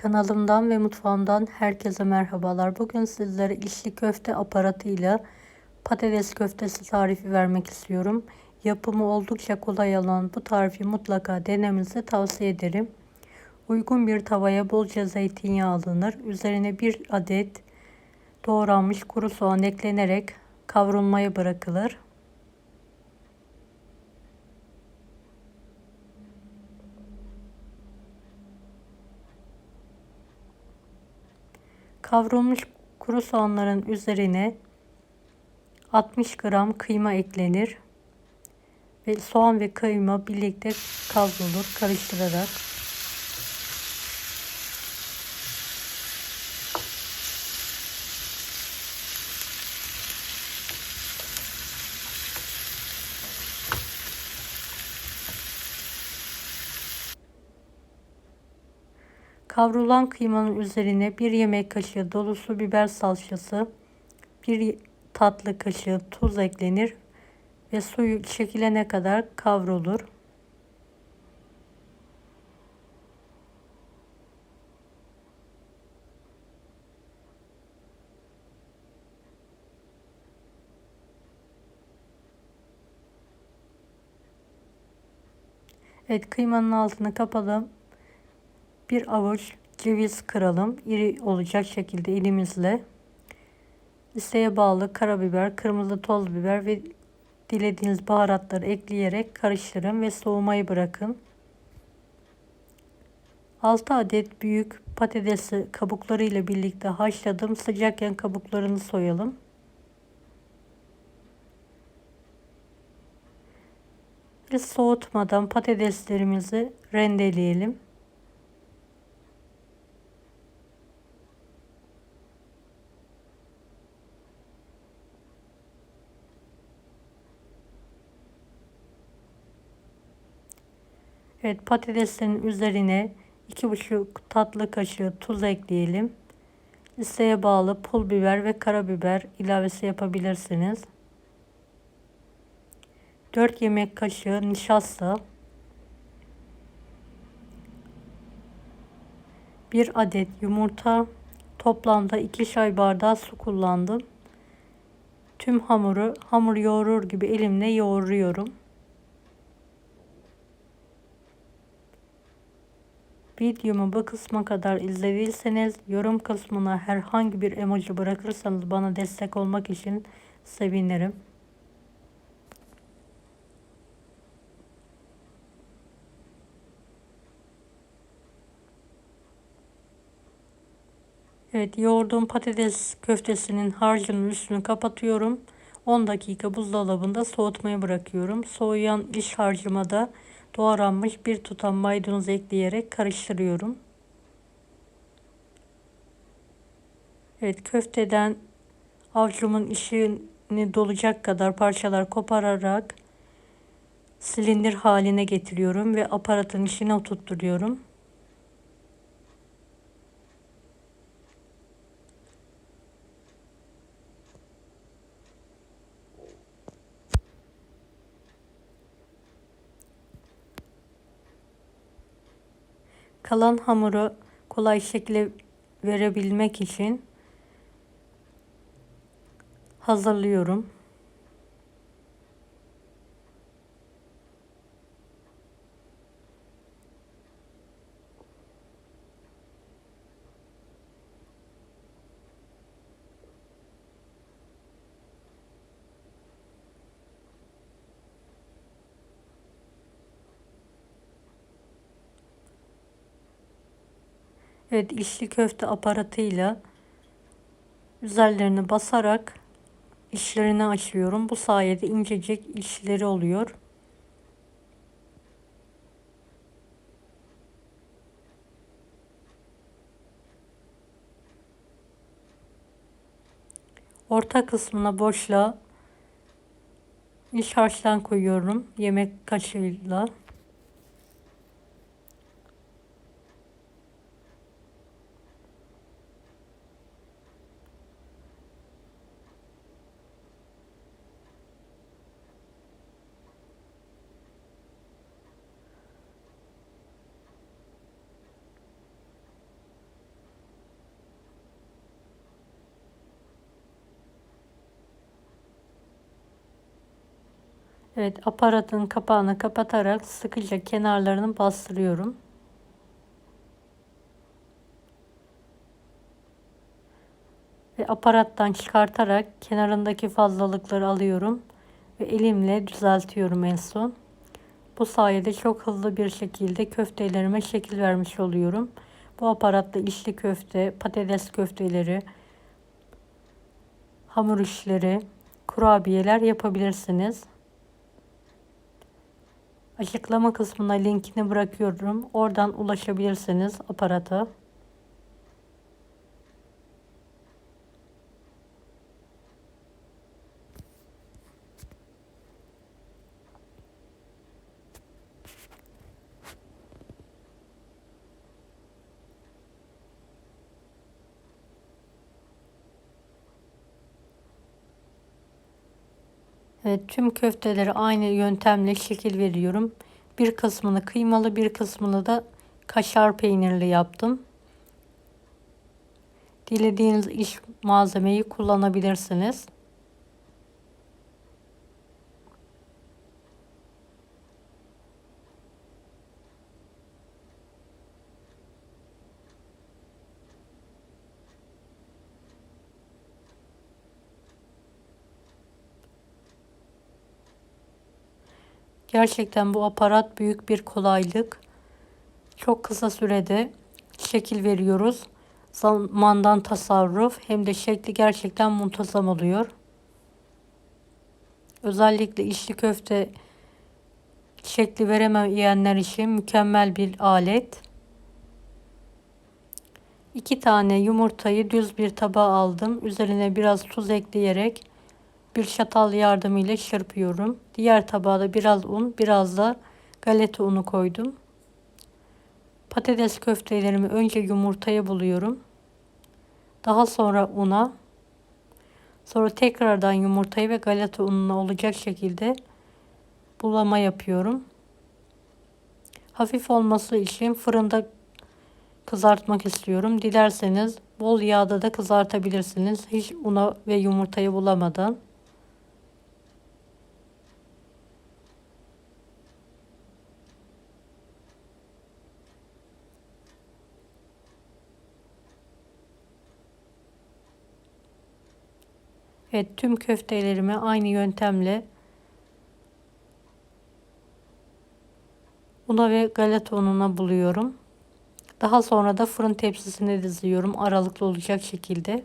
Kanalımdan ve mutfağımdan herkese merhabalar. Bugün sizlere içli köfte aparatıyla patates köftesi tarifi vermek istiyorum. Yapımı oldukça kolay olan bu tarifi mutlaka denemenizi tavsiye ederim. Uygun bir tavaya bolca zeytinyağı alınır. Üzerine bir adet doğranmış kuru soğan eklenerek kavrulmaya bırakılır. Kavrulmuş kuru soğanların üzerine 60 gram kıyma eklenir ve soğan ve kıyma birlikte kavrulur karıştırarak. Kavrulan kıymanın üzerine bir yemek kaşığı dolusu biber salçası, bir tatlı kaşığı tuz eklenir ve suyu çekilene kadar kavrulur. Evet kıymanın altını kapalım bir avuç ceviz kıralım. İri olacak şekilde elimizle. İsteğe bağlı karabiber, kırmızı toz biber ve dilediğiniz baharatları ekleyerek karıştırın ve soğumayı bırakın. 6 adet büyük patatesi kabukları ile birlikte haşladım. Sıcakken kabuklarını soyalım. Ve soğutmadan patateslerimizi rendeleyelim. Evet patateslerin üzerine 2,5 tatlı kaşığı tuz ekleyelim. İsteğe bağlı pul biber ve karabiber ilavesi yapabilirsiniz. 4 yemek kaşığı nişasta. 1 adet yumurta. Toplamda 2 çay bardağı su kullandım. Tüm hamuru hamur yoğurur gibi elimle yoğuruyorum. Videomu bu kısma kadar izlediyseniz yorum kısmına herhangi bir emoji bırakırsanız bana destek olmak için sevinirim. Evet yoğurduğum patates köftesinin harcının üstünü kapatıyorum. 10 dakika buzdolabında soğutmaya bırakıyorum. Soğuyan iç harcıma da doğranmış bir tutam maydanoz ekleyerek karıştırıyorum. Evet köfteden avcumun içini dolacak kadar parçalar kopararak silindir haline getiriyorum ve aparatın içine oturtturuyorum. Kalan hamuru kolay şekilde verebilmek için hazırlıyorum. Evet içli köfte aparatıyla üzerlerine basarak içlerini açıyorum. Bu sayede incecik içleri oluyor. Orta kısmına boşluğa iç harçtan koyuyorum yemek kaşığıyla. Evet aparatın kapağını kapatarak sıkıca kenarlarını bastırıyorum. Ve aparattan çıkartarak kenarındaki fazlalıkları alıyorum ve elimle düzeltiyorum en son. Bu sayede çok hızlı bir şekilde köftelerime şekil vermiş oluyorum. Bu aparatta içli köfte, patates köfteleri, hamur işleri, kurabiyeler yapabilirsiniz. Açıklama kısmına linkini bırakıyorum. Oradan ulaşabilirsiniz aparata. Evet, tüm köfteleri aynı yöntemle şekil veriyorum. Bir kısmını kıymalı, bir kısmını da kaşar peynirli yaptım. Dilediğiniz iş malzemeyi kullanabilirsiniz. Gerçekten bu aparat büyük bir kolaylık. Çok kısa sürede şekil veriyoruz. Zamandan tasarruf hem de şekli gerçekten muntazam oluyor. Özellikle içli köfte şekli veremeyenler için mükemmel bir alet. İki tane yumurtayı düz bir tabağa aldım. Üzerine biraz tuz ekleyerek bir çatal yardımıyla çırpıyorum. Diğer tabağa biraz un, biraz da galeta unu koydum. Patates köftelerimi önce yumurtaya buluyorum. Daha sonra una, sonra tekrardan yumurtayı ve galeta ununa olacak şekilde bulama yapıyorum. Hafif olması için fırında kızartmak istiyorum. Dilerseniz bol yağda da kızartabilirsiniz. Hiç una ve yumurtayı bulamadan. Evet tüm köftelerimi aynı yöntemle una ve galeta ununa buluyorum. Daha sonra da fırın tepsisine diziyorum aralıklı olacak şekilde.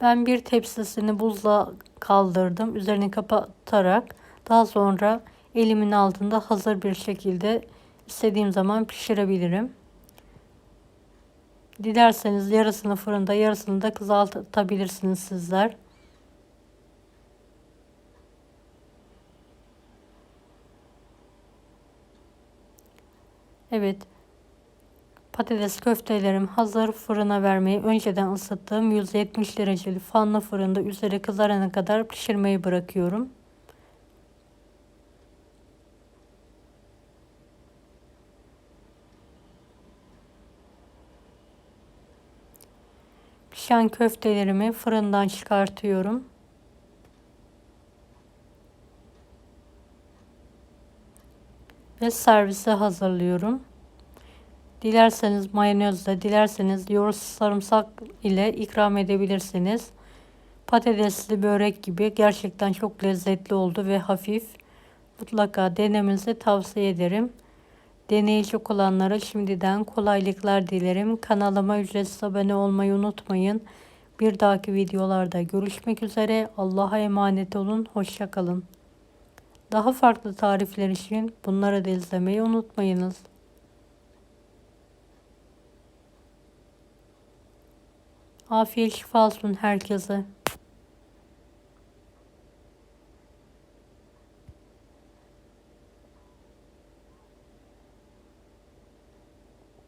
Ben bir tepsisini buzla kaldırdım. Üzerini kapatarak daha sonra elimin altında hazır bir şekilde istediğim zaman pişirebilirim. Dilerseniz yarısını fırında yarısını da kızartabilirsiniz sizler. Evet. Patates köftelerim hazır. Fırına vermeyi önceden ısıttığım 170 dereceli fanlı fırında üzeri kızarana kadar pişirmeyi bırakıyorum. Pişen köftelerimi fırından çıkartıyorum. Ve servise hazırlıyorum. Dilerseniz mayonezle, dilerseniz yoğurt sarımsak ile ikram edebilirsiniz. Patatesli börek gibi gerçekten çok lezzetli oldu ve hafif. Mutlaka denemenizi tavsiye ederim. Deneyecek olanlara şimdiden kolaylıklar dilerim. Kanalıma ücretsiz abone olmayı unutmayın. Bir dahaki videolarda görüşmek üzere. Allah'a emanet olun. Hoşçakalın. Daha farklı tarifler için bunları da izlemeyi unutmayınız. Afiyet şifa olsun herkese.